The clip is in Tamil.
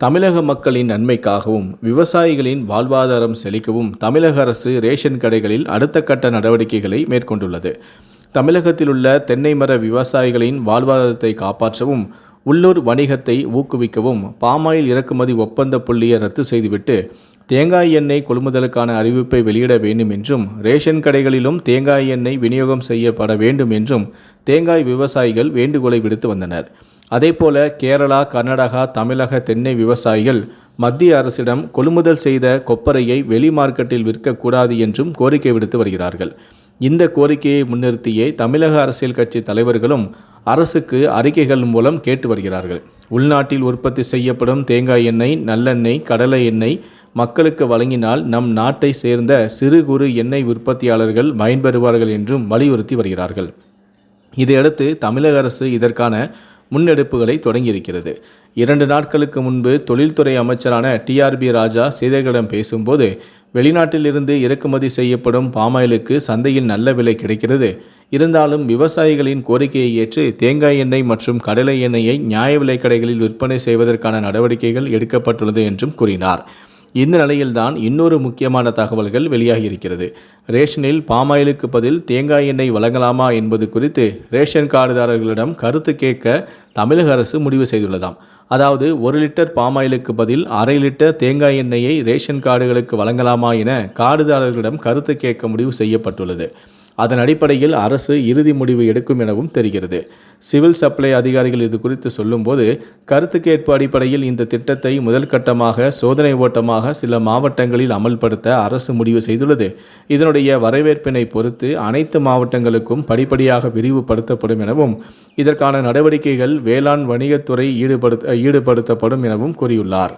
தமிழக மக்களின் நன்மைக்காகவும் விவசாயிகளின் வாழ்வாதாரம் செழிக்கவும் தமிழக அரசு ரேஷன் கடைகளில் அடுத்த கட்ட நடவடிக்கைகளை மேற்கொண்டுள்ளது. தமிழகத்தில் உள்ள தென்னை மர விவசாயிகளின் வாழ்வாதாரத்தை காப்பாற்றவும் உள்ளூர் வணிகத்தை ஊக்குவிக்கவும் பாமாயில் இறக்குமதி ஒப்பந்த புள்ளியை ரத்து செய்துவிட்டு தேங்காய் எண்ணெய் கொள்முதலுக்கான அறிவிப்பை வெளியிட வேண்டும் என்றும் ரேஷன் கடைகளிலும் தேங்காய் எண்ணெய் விநியோகம் செய்யப்பட வேண்டும் என்றும் தேங்காய் விவசாயிகள் வேண்டுகோளை விடுத்து வந்தனர். அதேபோல கேரளா கர்நாடகா தமிழக தென்னை விவசாயிகள் மத்திய அரசிடம் கொள்முதல் செய்த கொப்பரையை வெளி மார்க்கெட்டில் விற்கக்கூடாது என்றும் கோரிக்கை விடுத்து வருகிறார்கள். இந்த கோரிக்கையை முன்னிறுத்தியே தமிழக அரசியல் கட்சி தலைவர்களும் அரசுக்கு அறிக்கைகள் மூலம் கேட்டு வருகிறார்கள். உள்நாட்டில் உற்பத்தி செய்யப்படும் தேங்காய் எண்ணெய் நல்லெண்ணெய் கடலை எண்ணெய் மக்களுக்கு வழங்கினால் நம் நாட்டை சேர்ந்த சிறு குறு எண்ணெய் உற்பத்தியாளர்கள் பயன்பெறுவார்கள் என்றும் வலியுறுத்தி வருகிறார்கள். இதையடுத்து தமிழக அரசு இதற்கான முன்னெடுப்புகளை தொடங்கியிருக்கிறது. இரண்டு நாட்களுக்கு முன்பு தொழில்துறை அமைச்சரான டிஆர்பி ராஜா செய்திகளிடம் பேசும்போது வெளிநாட்டிலிருந்து இறக்குமதி செய்யப்படும் பாமாயிலுக்கு சந்தையில் நல்ல விலை கிடைக்கிறது. இருந்தாலும் விவசாயிகளின் கோரிக்கையை ஏற்று தேங்காய் எண்ணெய் மற்றும் கடலை எண்ணெயை நியாய விலை கடைகளில் விற்பனை செய்வதற்கான நடவடிக்கைகள் எடுக்கப்பட்டுள்ளது என்றும் கூறினார். இந்த நிலையில்தான் இன்னொரு முக்கியமான தகவல்கள் வெளியாகியிருக்கிறது. ரேஷனில் பாமாயிலுக்கு பதில் தேங்காய் எண்ணெய் வழங்கலாமா என்பது குறித்து ரேஷன் கார்டுதாரர்களிடம் கருத்து கேட்க தமிழக அரசு முடிவு செய்துள்ளதாம். அதாவது ஒரு லிட்டர் பாமாயிலுக்கு பதில் அரை லிட்டர் தேங்காய் எண்ணெயை ரேஷன் கார்டுகளுக்கு வழங்கலாமா என கார்டுதாரர்களிடம் கருத்து கேட்க முடிவு செய்யப்பட்டுள்ளது. அதன் அடிப்படையில் அரசு இறுதி முடிவு எடுக்கும் எனவும் தெரிகிறது. சிவில் சப்ளை அதிகாரிகள் இது குறித்து சொல்லும்போது கருத்து கேட்பு அடிப்படையில் இந்த திட்டத்தை முதல் கட்டமாக சோதனை ஓட்டமாக சில மாவட்டங்களில் அமல்படுத்த அரசு முடிவு செய்துள்ளது. இதனுடைய வரவேற்பினை பொறுத்து அனைத்து மாவட்டங்களுக்கும் படிப்படியாக விரிவுபடுத்தப்படும் எனவும் இதற்கான நடவடிக்கைகள் வேளாண் வணிகத்துறை ஈடுபடுத்த ஈடுபடுத்தப்படும் எனவும் கூறியுள்ளார்.